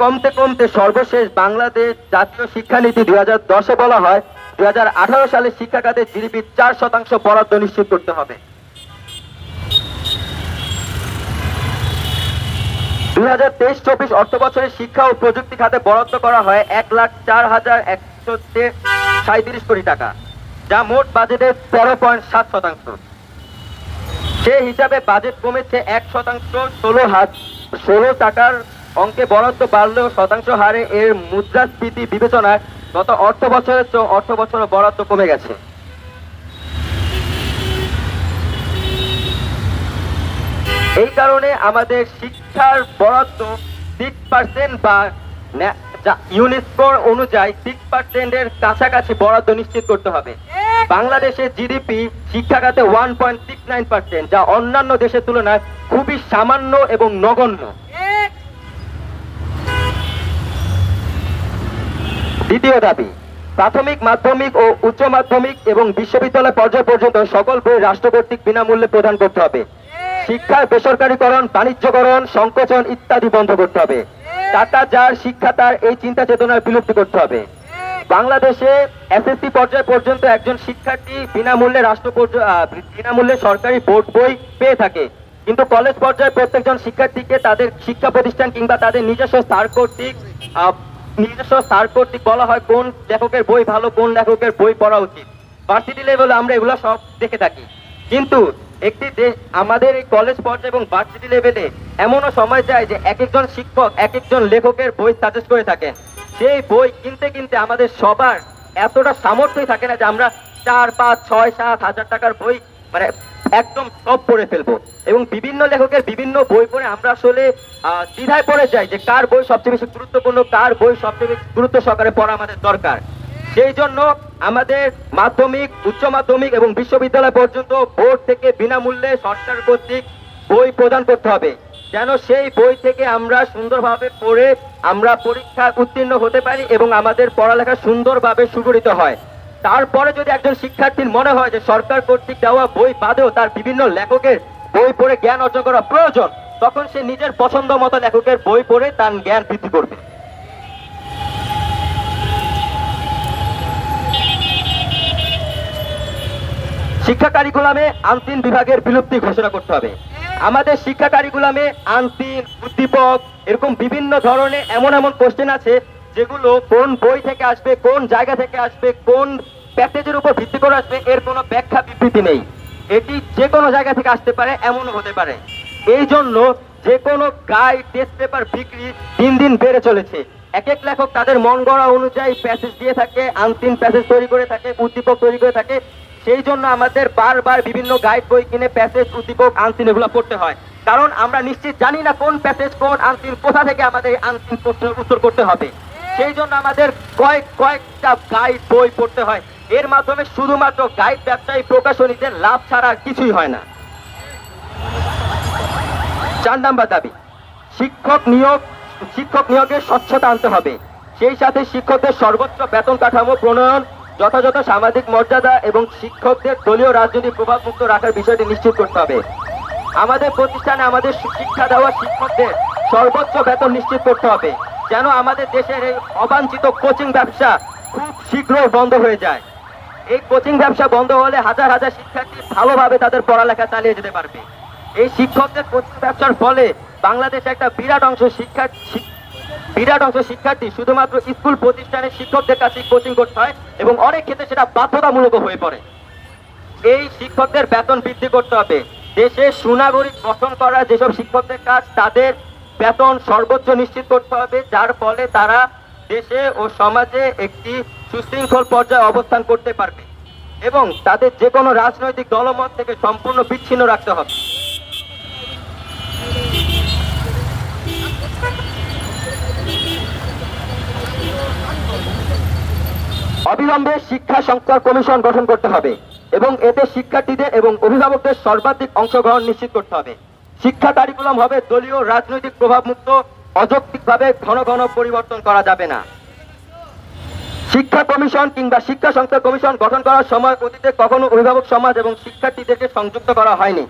কমতে কমতে সর্বশেষ বাংলাদেশ জাতীয় শিক্ষানীতি দুই হাজার দশে বলা হয়, দুই হাজার আঠারো সালে শিক্ষা খাতে জিডিপি চার শতাংশ বরাদ্দ নিশ্চিত করতে হবে। দুই হাজার তেইশ চব্বিশ অর্থ বছরে শিক্ষা ও প্রযুক্তি খাতে বরাদ্দ করা হয় এক লাখ চার হাজার একশো সাঁত্রিশ কোটি টাকা, যা মোট বাজেটের তেরো পয়েন্ট সাত শতাংশ। সে হিসাবে বাজেট কমেছে এক শতাংশ ষোলো হাত ষোলো টাকার অঙ্কে বরাদ্দ বাড়লেও শতাংশ হারে এর মুদ্রাস্ফীতি বিবেচনায় গত অর্থ বছরের চেয়ে অর্থ বছরে বরাদ্দ কমে গেছে। এই কারণে আমাদের শিক্ষার বরাদ্দ সিক্স পার্সেন্ট বা ইউনেস্কোর অনুযায়ী সিক্স পার্সেন্টের কাছাকাছি বরাদ্দ নিশ্চিত করতে হবে। বাংলাদেশের জিডিপি শিক্ষা খাতে one point six nine percent যা অন্যান্য দেশের তুলনায় খুবই সামান্য এবং নগণ্য। দ্বিতীয় দাবি, প্রাথমিক, মাধ্যমিক ও উচ্চ মাধ্যমিক এবং বিশ্ববিদ্যালয় পর্যায় পর্যন্ত সকল বই রাষ্ট্র কর্তৃক বিনামূল্যে প্রদান করতে হবে। শিক্ষার বেসরকারীকরণ, বাণিজ্যকরণ, সংকোচন ইত্যাদি বন্ধ করতে হবে। টাকা যার শিক্ষা, তার এই চিন্তা চেতনার বিলুপ্তি করতে হবে। বাংলাদেশে এসএসসি পর্যায় পর্যন্ত একজন শিক্ষার্থী বিনামূল্যে রাষ্ট্র বিনামূল্যে সরকারি বোর্ড বই পেয়ে থাকে। কিন্তু কলেজ পর্যায়ে প্রত্যেকজন শিক্ষার্থীকে তাদের শিক্ষা প্রতিষ্ঠান কিংবা তাদের নিজস্ব স্থার কর্তৃক নিজস্ব স্থার কর্তৃক বলা হয় কোন লেখকের বই ভালো, কোন লেখকের বই পড়া উচিত। ভার্সিটি লেভেলে আমরা এগুলো সব দেখে থাকি। কিন্তু একটি দেশ আমাদের এই কলেজ পর্যায়ে এবং ভার্সিটি লেভেলে এমনও সময় যায় যে এক একজন শিক্ষক, এক একজন লেখকের বই সাজেস্ট করে থাকেন। সেই বই কিনতে কিনতে আমাদের সবার এতটা সামর্থ্যই থাকে না যে আমরা চার, পাঁচ, ছয়, সাত হাজার টাকার বই মানে একদম সব পড়ে ফেলব। এবং বিভিন্ন লেখকের বিভিন্ন বই পড়ে আমরা আসলে দ্বিধায় পড়ে যাই যে কার বই সবচেয়ে বেশি গুরুত্বপূর্ণ, কার বই সবচেয়ে বেশি গুরুত্ব সহকারে পড়া আমাদের দরকার। সেই জন্য আমাদের মাধ্যমিক, উচ্চ মাধ্যমিক এবং বিশ্ববিদ্যালয় পর্যন্ত বোর্ড থেকে বিনামূল্যে সরকার কর্তৃক বই প্রদান করতে হবে। যেন সেই বই থেকে আমরা সুন্দরভাবে পড়ে আমরা পরীক্ষা উত্তীর্ণ হতে পারি এবং আমাদের পড়ালেখা সুন্দরভাবে সুগঠিত হয়। তারপরে যদি একজন শিক্ষার্থীর মনে হয় যে সরকার কর্তৃক দেওয়া বই বাদেও তার বিভিন্ন লেখকের বই পড়ে জ্ঞান অর্জন করা প্রয়োজন, তখন সে নিজের পছন্দ মতো লেখকের বই পড়ে তার জ্ঞান বৃদ্ধি করবে। শিক্ষা কারিকুলামে আনতিন বিভাগের বিলুপ্তি ঘোষণা করতে হবে। আমাদের শিক্ষা কারিকুলামে আনতিন, উদ্দীপক, এরকম বিভিন্ন ধরনের এমন এমন কোশ্চেন আছে যেগুলো কোন বই থেকে আসবে, কোন জায়গা থেকে আসবে, কোন প্যাকেজের উপর ভিত্তি করে আসবে, এর কোনো ব্যাখ্যা বিবৃতি নেই। এটি যে কোনো জায়গা থেকে আসতে পারে, এমনও হতে পারে। এই জন্য যে কোনো গাইড টেস্ট পেপার বিক্রি দিন দিন বেড়ে চলেছে। এক এক লেখক তাদের মন গড়া অনুযায়ী প্যাসেজ দিয়ে থাকে আনতিন প্যাসেজ তৈরি করে থাকে, উদ্দীপক তৈরি করে থাকে। সেই জন্য আমাদের বারবার বিভিন্ন গাইড বই কিনে প্যাসেজ, উদ্দীপক আনতিন এগুলো পড়তে হয়। কারণ আমরা নিশ্চিত জানি না কোন প্যাসেজ, কোন আনতিন কোথা থেকে আমাদের প্রশ্নের উত্তর করতে হবে। সেই জন্য আমাদের কয়েক কয়েকটা গাইড বই পড়তে হয়। এর মাধ্যমে শুধুমাত্র গাইড ব্যবসায়ী প্রকাশনীদের লাভ ছাড়া কিছুই হয় না। চার নাম্বার দাবি, শিক্ষক নিয়োগ, শিক্ষক নিয়োগের স্বচ্ছতা আনতে হবে। সেই সাথে শিক্ষকদের সর্বোচ্চ বেতন কাঠামো প্রণয়ন, যথাযথ সামাজিক মর্যাদা এবং শিক্ষকদের দলীয় রাজনীতি প্রভাব মুক্ত রাখার বিষয়টি নিশ্চিত করতে হবে। আমাদের প্রতিষ্ঠানে আমাদের শিক্ষা দেওয়া শিক্ষকদের সর্বোচ্চ বেতন নিশ্চিত করতে হবে। যেন আমাদের দেশের এই অবাঞ্ছিত কোচিং ব্যবসা খুব শীঘ্র বন্ধ হয়ে যায়। এই কোচিং ব্যবসা বন্ধ হলে হাজার হাজার শিক্ষার্থী ভালোভাবে তাদের পড়ালেখা চালিয়ে যেতে পারবে। এই শিক্ষকদের কোচিং ব্যবসার ফলে বাংলাদেশে একটা বিরাট অংশ শিক্ষা বিরাট অংশ শিক্ষার্থী শুধুমাত্র স্কুল প্রতিষ্ঠানের শিক্ষকদের কাছে কোচিং করতে হয় এবং অনেক ক্ষেত্রে সেটা বাধ্যতামূলক হয়ে পড়ে। এই শিক্ষকদের বেতন বৃদ্ধি করতে হবে। দেশে সুনাগরিক গঠন করা যেসব শিক্ষকদের কাজ, তাদের বেতন সর্বোচ্চ নিশ্চিত করতে হবে, যার ফলে তারা দেশে ও সমাজে একটি সুশৃঙ্খল পর্যায়ে অবস্থান করতে পারবে এবং তাদের যে কোনো রাজনৈতিক দলমত থেকে সম্পূর্ণ বিচ্ছিন্ন রাখতে হবে। অবিলম্বে শিক্ষা সংস্কার কমিশন গঠন করতে হবে এবং এতে শিক্ষার্থীদের এবং অভিভাবকদের সর্বাধিক অংশগ্রহণ নিশ্চিত করতে হবে। শিক্ষা কারিকুলাম হবে দলীয় রাজনৈতিক প্রভাবমুক্ত, অযৌক্তিকভাবে ঘন ঘন পরিবর্তন করা যাবে না। শিক্ষা কমিশন কিংবা শিক্ষা সংস্কার কমিশন গঠন করার সময় অতীতে কখনো অভিভাবক সমাজ এবং শিক্ষার্থীদেরকে সংযুক্ত করা হয়নি।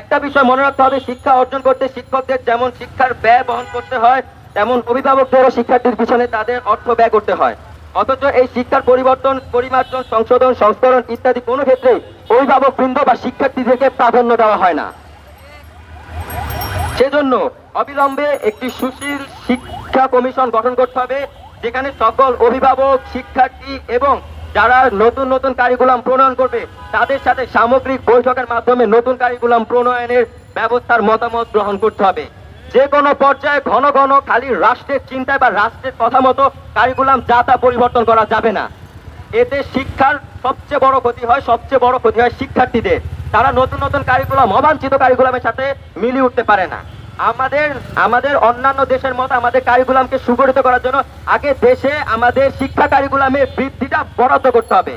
একটা বিষয় মনে রাখতে হবে, শিক্ষা অর্জন করতে শিক্ষকদের যেমন শিক্ষার ব্যয় বহন করতে হয়, তেমন অভিভাবকদেরও শিক্ষার্থীর পিছনে তাদের অর্থ ব্যয় করতে হয়। অথচ এই শিক্ষার পরিবর্তন, পরিমার্জন, সংশোধন, সংস্করণ ইত্যাদি কোনো ক্ষেত্রে অভিভাবক বৃন্দ বা শিক্ষার্থীদেরকে প্রাধান্য দেওয়া হয় না। সেজন্য অবিলম্বে একটি সুশীল শিক্ষা কমিশন গঠন করতে হবে, যেখানে সকল অভিভাবক, শিক্ষার্থী এবং যারা নতুন নতুন কারিকুলাম প্রণয়ন করবে, তাদের সাথে সামগ্রিক বৈঠকের মাধ্যমে নতুন কারিকুলাম প্রণয়নের ব্যবস্থার মতামত গ্রহণ করতে হবে। যে কোনো পর্যায়ে ঘন ঘন খালি রাষ্ট্রের চিন্তায় বা রাষ্ট্রের কথা মতো কারিকুলাম যা তা পরিবর্তন করা যাবে না। এতে শিক্ষার সবচেয়ে বড় ক্ষতি হয়, সবচেয়ে বড় ক্ষতি হয় শিক্ষার্থীদের। তারা নতুন নতুন কারিকুলাম অবাঞ্ছিত কারিকুলামের সাথে মিলিয়ে উঠতে পারে না। আমাদের আমাদের অন্যান্য দেশের মতো আমাদের কারিকুলামকে সুগঠিত করার জন্য আগে দেশে আমাদের শিক্ষা কারিকুলামের বৃদ্ধিটা বরাদ্দ করতে হবে।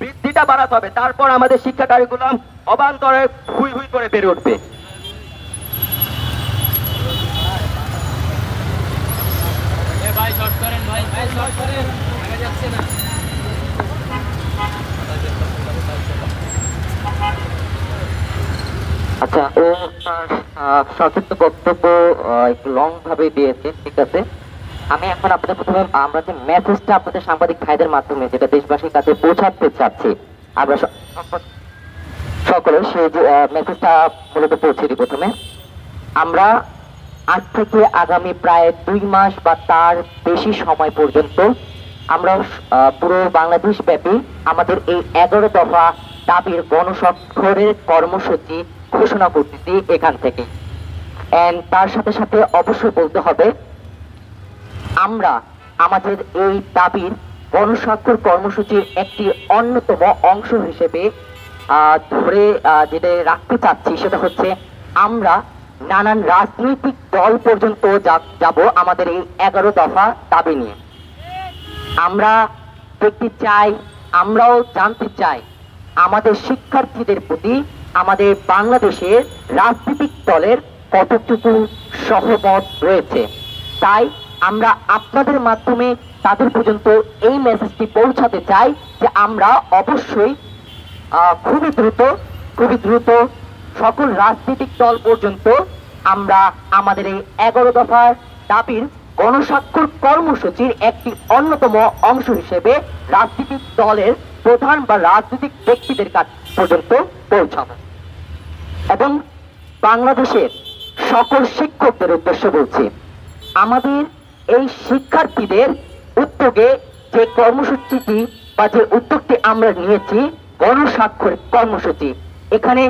বৃদ্ধিটা বাড়াতে হবে, তারপর আমাদের শিক্ষা কারিকুলাম অবান্তরে হুই হুই করে বেড়ে উঠবে। আচ্ছা ও আহ, সংক্ষিপ্ত বক্তব্য একটু লং ভাবে দিয়েছে ঠিক আছে? আমি এখন আপনাদের প্রথমে আমরা যে মেসেজটা আপনাদের সাংবাদিক ভাইদের মাধ্যমে যেটা দেশবাসীর কাছে পৌঁছাতে চাচ্ছি আমরা সকলে সেই যে মেসেজটা মূলত পৌঁছে দিই প্রথমে। আমরা আজ থেকে আগামী প্রায় দুই মাস বা তার বেশি সময় পর্যন্ত আমরা পুরো বাংলাদেশ ব্যাপী আমাদের এই এগারো দফা দাবির গণস্বাক্ষরের কর্মসূচি ঘোষণা করতেছি এখান থেকে। এন্ড তার সাথে সাথে অবশ্যই বলতে হবে, আমরা আমাদের এই দাবির গণস্বাক্ষর কর্মসূচির একটি অন্যতম অংশ হিসেবে ধরে যেটা রাখতে চাচ্ছি সেটা হচ্ছে আমরা নানান রাজনৈতিক দল পর্যন্ত যাব আমাদের এই এগারো দফা দাবি নিয়ে। আমরা দেখতে চাই, আমরাও জানতে চাই আমাদের শিক্ষার্থীদের প্রতি আমাদের বাংলাদেশের রাজনৈতিক দলের কতটুকু সহমত রয়েছে। তাই আমরা আপনাদের মাধ্যমে তাদের পর্যন্ত এই মেসেজটি পৌঁছাতে চাই যে আমরা অবশ্যই খুবই দ্রুত খুবই দ্রুত সকল রাজনৈতিক দল পর্যন্ত আমরা আমাদের এই এগারো দফার দাবির গণস্বাক্ষর কর্মসূচির একটি অন্যতম অংশ হিসেবে রাজনৈতিক দলের প্রধান বা রাজনৈতিক ব্যক্তিদের কাছ পর্যন্ত পৌঁছাবো। এবং বাংলাদেশের সকল শিক্ষকদের উদ্দেশ্য বলছি, আমাদের এই শিক্ষার্থীদের উদ্যোগে যে কর্মসূচিটি বা যে উদ্যোগটি আমরা নিয়েছি, গণস্বাক্ষর কর্মসূচি, এখানে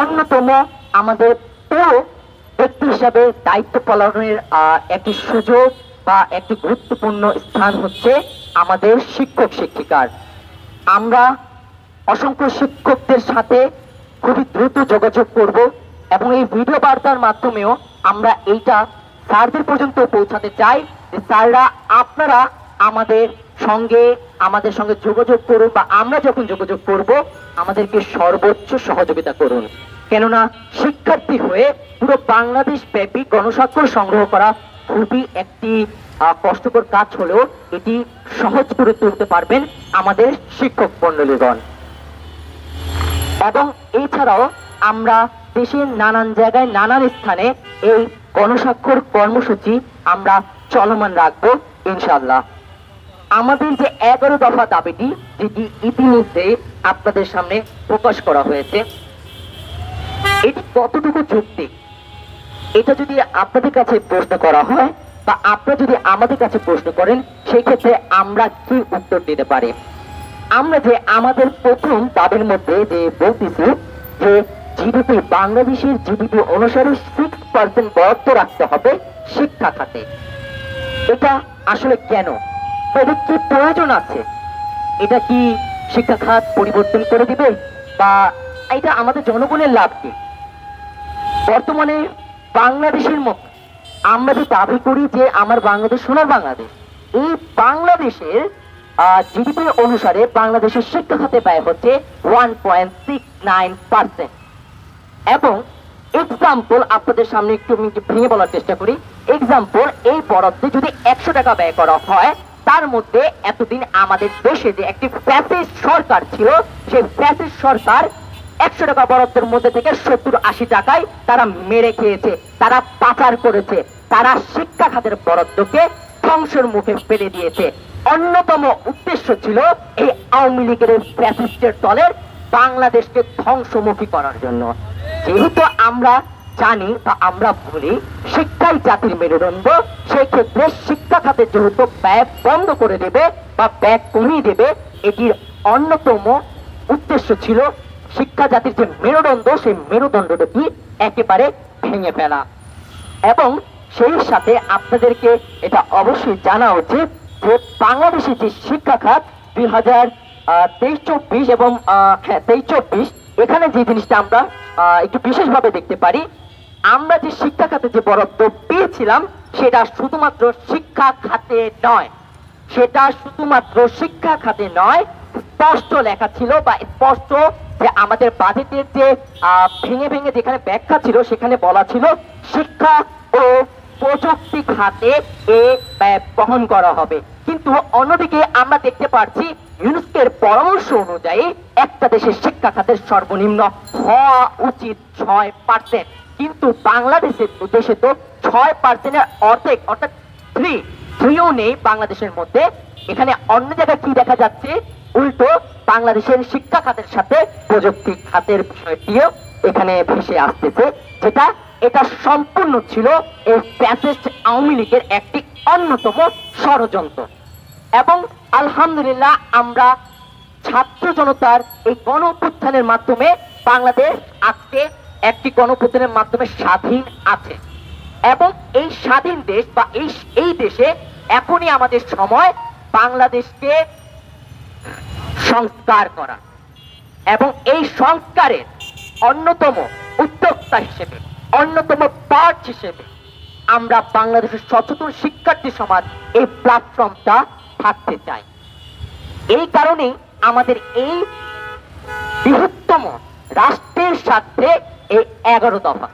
অন্যতম আমাদের পুরো ব্যক্তি হিসাবে দায়িত্ব পালনের একটি সুযোগ বা একটি গুরুত্বপূর্ণ স্থান হচ্ছে আমাদের শিক্ষক শিক্ষিকার। আমরা অসংখ্য শিক্ষকদের সাথে খুবই দ্রুত যোগাযোগ করব এবং এই ভিডিও বার্তার মাধ্যমেও আমরা এইটা স্যারদের পর্যন্ত পৌঁছাতে চাই যে স্যাররা আপনারা আমাদের সঙ্গে আমাদের সঙ্গে যোগাযোগ করুন বা আমরা যখন যোগাযোগ করব, আমাদেরকে সর্বোচ্চ সহযোগিতা করুন। কেননা শিক্ষার্থী হয়ে পুরো বাংলাদেশ ব্যাপী গণস্বাক্ষর সংগ্রহ করা খুবই একটি কষ্টকর কাজ হলেও এটি সহজ করে তুলতে পারবেন আমাদের শিক্ষক মন্ডলীগণ এবং এছাড়াও আমরা দেশের নানান জায়গায় নানান স্থানে এই গণস্বাক্ষর কর্মসূচি আমরা চলমান রাখব ইনশাল্লাহ আমাদের যে এগারো দফা দাবিটি, যেটি ইতিমধ্যে আপনাদের সামনে প্রকাশ করা হয়েছে, এটি কতটুকু যুক্তি? এটা যদি আপনাদের কাছে প্রশ্ন করা হয় বা আপনারা যদি আমাদের কাছে প্রশ্ন করেন সেই ক্ষেত্রে আমরা কি উত্তর দিতে পারি? আমরা যে আমাদের প্রথম দাবির মধ্যে যে বলতেছি যে জিডিপি বাংলাদেশের জিডিপি অনুসারে সিক্স পার্সেন্ট বরাদ্দ রাখতে হবে শিক্ষা খাতে। এটা আসলে কেন? এদের কি প্রয়োজন আছে? এটা কি শিক্ষা খাত পরিবর্তন করে দিবে বা এটা আমাদের জনগণের লাভ কি? বর্তমানে বাংলাদেশের মতো আমরা যে দাবি করি যে আমার বাংলাদেশ সোনার বাংলাদেশ, এই বাংলাদেশের জিডিপি অনুসারে বাংলাদেশের শিক্ষা খাতে ব্যয় হচ্ছে ওয়ান এবং এক্সাম্পল আপনাদের সামনে একটু ভেঙে বলার চেষ্টা করি। এক্সাম্পল এই বরাদ্দে যদি একশো টাকা ব্যয় করা হয়, তার মধ্যে এতদিন আমাদের দেশে যে একটি ফ্যাসিস্ট সরকার ছিল, সেই ফ্যাসিস্ট সরকার একশো টাকা বরাদ্দের মধ্যে থেকে সত্তর আশি টাকায় তারা মেরে খেয়েছে, তারা পাচার করেছে, তারা শিক্ষা খাতের বরাদ্দকে ধ্বংসের মুখে ফেলে দিয়েছে। অন্যতম উদ্দেশ্য ছিল এই আওয়ামী লীগের ফ্যাসিস্টের দলের বাংলাদেশকে ধ্বংসমুখী করার জন্য। যেহেতু আমরা জানি বা আমরা বলি শিক্ষাই জাতির মেরুদণ্ড, সেই ক্ষেত্রে শিক্ষা খাতে যেহেতু ব্যয় বন্ধ করে দেবে বা ব্যয় কমিয়ে দেবে, এটির অন্যতম উদ্দেশ্য ছিল শিক্ষা জাতির যে মেরুদণ্ড, সেই মেরুদণ্ডটি একেবারে ভেঙে ফেলা। এবং সেই সাথে আপনাদেরকে এটা অবশ্যই জানা উচিত যে বাংলাদেশের যে শিক্ষা খাত দুই হাজার তেইশ, চব্বিশ এবং হ্যাঁ তেইশ, চব্বিশ, এখানে যে জিনিসটা আমরা একটু বিশেষভাবে দেখতে পারি, আমরা যে শিক্ষা খাতে যে বরাদ্দ পেয়েছিলাম, সেটা শুধুমাত্র শিক্ষা খাতে নয়। সেটা শুধুমাত্র শিক্ষা খাতে নয়, স্পষ্ট লেখা ছিল বা স্পষ্ট যে আমাদের বাজেটের যে ভেঙে ভেঙে যেখানে ব্যাখ্যা ছিল, সেখানে বলা ছিল শিক্ষা ও প্রযুক্তি খাতে এ ব্যয় বহন করা হবে। কিন্তু অন্যদিকে আমরা দেখতে ইউনেস্কোর পরামর্শ অনুযায়ী একটা দেশের শিক্ষা খাতের সর্বনিম্ন হওয়া উচিত ছয় পার্সেন্ট কিন্তু বাংলাদেশের দেশে তো ছয় পার্সেন্টের অর্ধেক, অর্থাৎ থ্রি থ্রিও নেই বাংলাদেশের মধ্যে। এখানে অন্য জায়গায় কি দেখা যাচ্ছে? উল্টো বাংলাদেশের শিক্ষা খাতের সাথে প্রযুক্তি খাতের বিষয়টিও এখানে ভেসে আসতেছে, যেটা এটা সম্পূর্ণ ছিল এই ফ্যাসিস্ট আওয়ামী লীগের একটি অন্যতম ষড়যন্ত্র। এবং আলহামদুলিল্লাহ আমরা ছাত্র জনতার এই গণ মাধ্যমে বাংলাদেশ আজকে একটি গণ মাধ্যমে স্বাধীন আছে। এবং এই স্বাধীন দেশ বা এই এই দেশে এখনই আমাদের সময় বাংলাদেশকে সংস্কার করা। এবং এই সংস্কারের অন্যতম উদ্যোক্তা হিসেবে অন্যতম পার্ট হিসেবে আমরা বাংলাদেশের সচেতন শিক্ষার্থী সমাজ এই প্ল্যাটফর্মটা থাকতে চাই। এই কারণেই আমাদের এই বৃহত্তম রাষ্ট্রের সাথে এই এগারো দফা।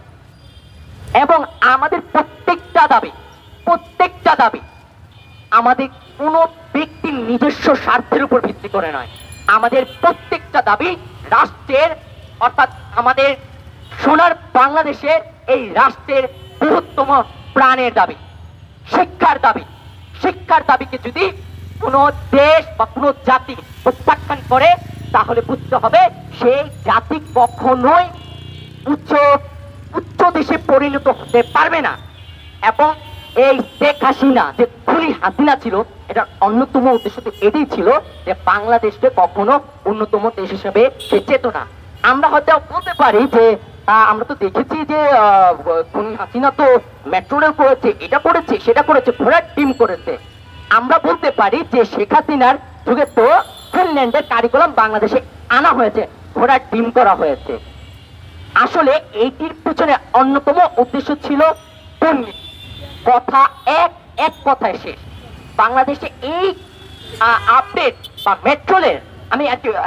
এবং আমাদের প্রত্যেকটা দাবি প্রত্যেকটা দাবি আমাদের কোনো ব্যক্তির নিজস্ব স্বার্থের উপর ভিত্তি করে নয়। আমাদের প্রত্যেকটা দাবি রাষ্ট্রের, অর্থাৎ আমাদের সোনার বাংলাদেশের এই রাষ্ট্রের বৃহত্তম প্রাণের দাবি, শিক্ষার দাবি। শিক্ষার দাবিকে যদি কোনো দেশ বা কোনো জাতি প্রত্যাখ্যান করে, তাহলে বুঝতে হবে সেই জাতি কখনোই উচ্চ উচ্চ দেশে পরিণত হতে পারবে না। এবং এই শেখ হাসিনা যে খুনি হাসিনা ছিল, এটার অন্যতম উদ্দেশ্য তো এটাই ছিল যে বাংলাদেশকে কখনো অন্যতম দেশ হিসেবে সে চেতনা আমরা হয়তো বলতে পারি যে আমরা তো দেখেছি যে খুনি হাসিনা তো মেট্রো রেল করেছে, এটা করেছে, সেটা করেছে, ঘোড়ার টিম করেছে। আমরা বলতে পারি যে, শেখ হাসিনার যুগে তো ফিনল্যান্ডের কারিকুলাম বাংলাদেশে আনা হয়েছে, ঘোড়ার টিম করা হয়েছে। আসলে এইটির পিছনে অন্যতম উদ্দেশ্য ছিল দুর্নীতি কথা এক এক কথায় শেষ। বাংলাদেশে এই আপডেট বা মেট্রো রেল আমি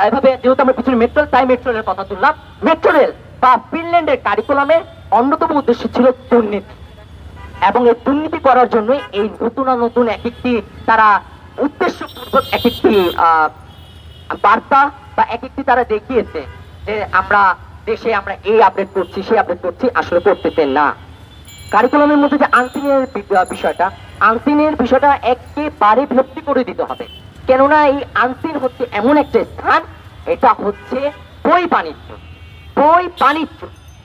এভাবে যেহেতু আমরা পিছনে মেট্রো তাই মেট্রো রেলের কথা তুললাম। মেট্রো রেল বা ফিনল্যান্ডের কারিকুলামের অন্যতম উদ্দেশ্য ছিল দুর্নীতি। এবং এই দুর্নীতি করার জন্য এই নতুন নতুন এক একটি তারা উদ্দেশ্যপূর্বক এক একটি বার্তা বা এক একটি তারা দেখিয়েছে যে আমরা দেশে আমরা এই আপডেট করছি, সেই আপডেট করছি, আসলে করতেছে না। কারিকুলামের মধ্যে যে আনসিনের বিষয়টা আনসিনের বিষয়টা একেবারে বিলুপ্তি করে দিতে হবে। কেননা এই আনসিন হচ্ছে এমন একটা স্থান, এটা হচ্ছে বই বাণিজ্য। বই বাণিজ্য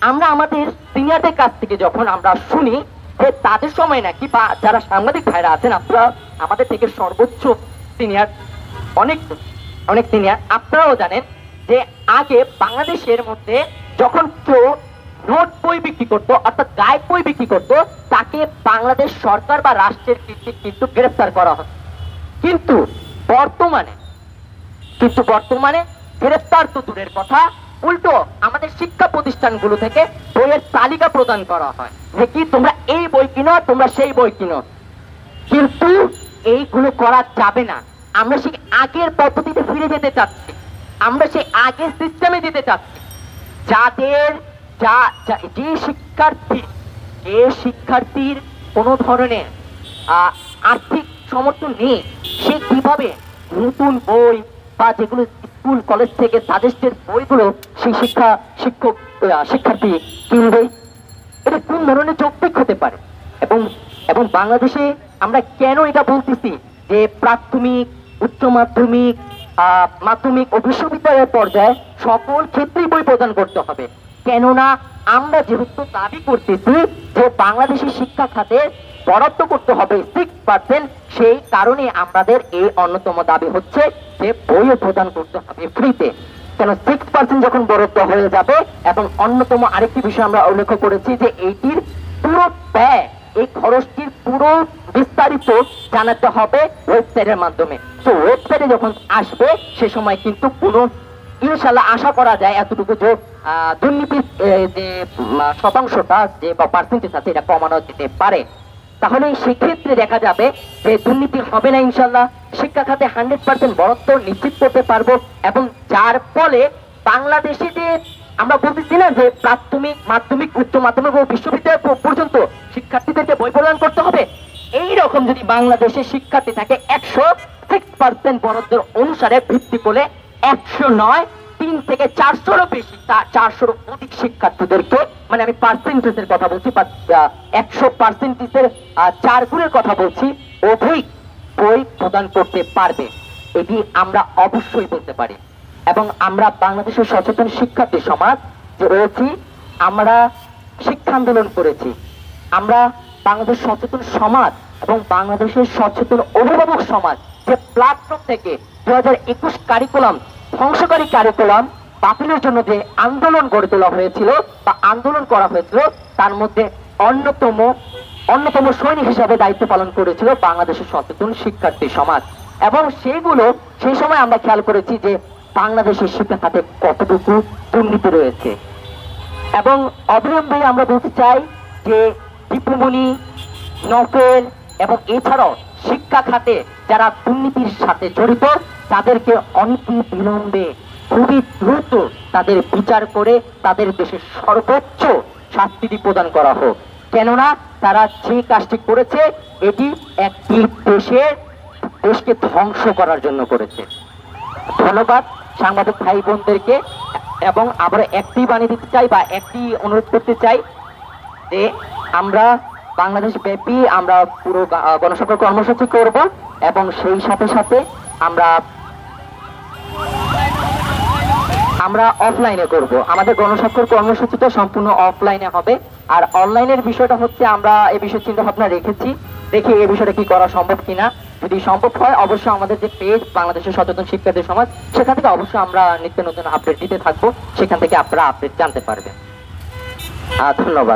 আমরা আমাদের সিনিয়রদের কাছ থেকে যখন আমরা শুনি যে তাদের সময় নাকি বা যারা সাংবাদিক ভাইরা আছেন, আপনারা আমাদের থেকে সর্বোচ্চ সিনিয়র, অনেক অনেক সিনিয়র। আপনারাও জানেন যে আগে বাংলাদেশের মধ্যে যখন কেউ নোট বই বিক্রি করতো, অর্থাৎ গায়ে বই বিক্রি করতো, তাকে বাংলাদেশ সরকার বা রাষ্ট্রের কর্তৃক কিন্তু গ্রেফতার করা হতো। কিন্তু বর্তমানে কিন্তু বর্তমানে গ্রেফতার তো দূরের কথা উল্টো আমাদের শিক্ষা প্রতিষ্ঠানগুলো থেকে বইয়ের তালিকা প্রদান করা হয়। যে কি তোমরা এই বই কিনো, তোমরা সেই বই কিনো। কিন্তু এইগুলো করা যাবে না। আমরা সেই আগের পদ্ধতিতে ফিরে যেতে চাচ্ছি। আমরা সেই আগের সিস্টেমে যেতে চাচ্ছি। যাদের, যা, যা- শিক্ষার্থী, যে শিক্ষার্থীর কোনো ধরনের আর্থিক সমর্থন নেই, সে কীভাবে নতুন বই বা যেগুলো স্কুল, কলেজ থেকে সাজেস্টেড বইগুলো সেই শিক্ষা, শিক্ষক শিক্ষার্থী কিনবে। এটা কোন ধরনের যৌক্তিক হতে পারে? এবং এবং বাংলাদেশে আমরা কেন এটা বলতেছি যে প্রাথমিক, উচ্চ মাধ্যমিক মাধ্যমিক ও বিশ্ববিদ্যালয়ের পর্যায়ে সকল ক্ষেত্রেই বই প্রদান করতে হবে। কেননা আমরা যেহেতু দাবি করতেছি যে বাংলাদেশের শিক্ষা খাতে বরাদ্দ করতে হবে। সিক্স পার্সেন্ট সেই কারণে আমাদের এই অন্যতম দাবি হচ্ছে যে বইও প্রদান করতে হবে ফ্রিতে। কেন সিক্স পার্সেন্ট যখন বরাদ্দ হয়ে যাবে এবং অন্যতম আরেকটি বিষয় আমরা উল্লেখ করেছি যে এইটির পুরো ব্যয়, এই খরচটির পুরো বিস্তারিত জানাতে হবে ওয়েবসাইটের মাধ্যমে। তো ওয়েবসাইটে যখন আসবে, সে সময় কিন্তু কোনো ইনশাল্লাহ আশা করা যায় এতটুকু যে দুর্নীতির যে শতাংশটা, যে, বা পার্সেন্টেজ আছে, এটা কমানো যেতে পারে। তাহলে সেক্ষেত্রে দেখা যাবে যে দুর্নীতি হবে না ইনশাল্লাহ শিক্ষা খাতে হান্ড্রেড পার্সেন্ট বরাদ্দ নিশ্চিত করতে পারব এবং যার ফলে বাংলাদেশে যে আমরা বলতেছি না যে প্রাথমিক, মাধ্যমিক, উচ্চ মাধ্যমিক ও বিশ্ববিদ্যালয় পর্যন্ত শিক্ষার্থীদেরকে বই প্রদান করতে হবে। এই রকম যদি বাংলাদেশে শিক্ষার্থী থাকে, একশো সিক্স পার্সেন্ট বরাদ্দের অনুসারে ভিত্তি করে একশো নয় তিন থেকে চারশোরও বেশি চারশোর অধিক শিক্ষার্থীদেরকে মানে আমি পার্সেন্টেজের কথা বলছি বা একশো পার্সেন্টেজের চার গুণের কথা বলছি, অধিক বই প্রদান করতে পারবে। এটি আমরা অবশ্যই বলতে পারি। এবং আমরা বাংলাদেশের সচেতন শিক্ষার্থী সমাজ যে রয়েছি, আমরা শিক্ষা আন্দোলন করেছি, আমরা বাংলাদেশ সচেতন সমাজ এবং বাংলাদেশের সচেতন অভিভাবক সমাজ যে প্ল্যাটফর্ম থেকে দু হাজার একুশ কারিকুলাম ধ্বংসকারী কারিকুলাম বাতিলের জন্য যে আন্দোলন গড়ে তোলা হয়েছিল বা আন্দোলন করা হয়েছিল, তার মধ্যে অন্যতম অন্যতম সৈনিক হিসাবে দায়িত্ব পালন করেছিল বাংলাদেশের সচেতন শিক্ষার্থী সমাজ। এবং সেগুলো সেই সময় আমরা খেয়াল করেছি যে বাংলাদেশের শিক্ষা খাতে কতটুকু দুর্নীতি রয়েছে। এবং অবিলম্বে আমরা বলতে চাই যে দীপুমণি নফেল এবং এছাড়াও শিক্ষা খাতে যারা দুর্নীতির সাথে জড়িত, তাদেরকে অনীতি বিলম্বে খুবই দ্রুত তাদের বিচার করে তাদের দেশের সর্বোচ্চ শাস্তি প্রদান করা হোক। কেননা তারা যে কাজটি করেছে, এটি একটি দেশের দেশকে ধ্বংস করার জন্য করেছে। ধন্যবাদ সাংবাদিক ভাই বোনদেরকে এবং আবার একটি বানিয়ে দিতে চাই বা একটি অনুরোধ করতে চাই যে আমরা বাংলাদেশ ব্যাপী আমরা পুরো গণসংখ্যা কর্মসূচি করব এবং সেই সাথে সাথে আমরা আমরা অফলাইনে করব। আমাদের গণস্বাক্ষর কর্মসূচিটা সম্পূর্ণ অফলাইনে হবে। আর অনলাইনের বিষয়টা হচ্ছে আমরা এই বিষয়ে চিন্তা ভাবনা রেখেছি। দেখি এই বিষয়টা কি করা সম্ভব কিনা। যদি সম্ভব হয়, অবশ্যই আমাদের যে পেজ বাংলাদেশের সচেতন শিক্ষার্থী সমাজ, সেখান থেকে অবশ্যই আমরা নিত্য নতুন আপডেট দিতে থাকব। সেখান থেকে আপনারা আপডেট জানতে পারবেন। ধন্যবাদ।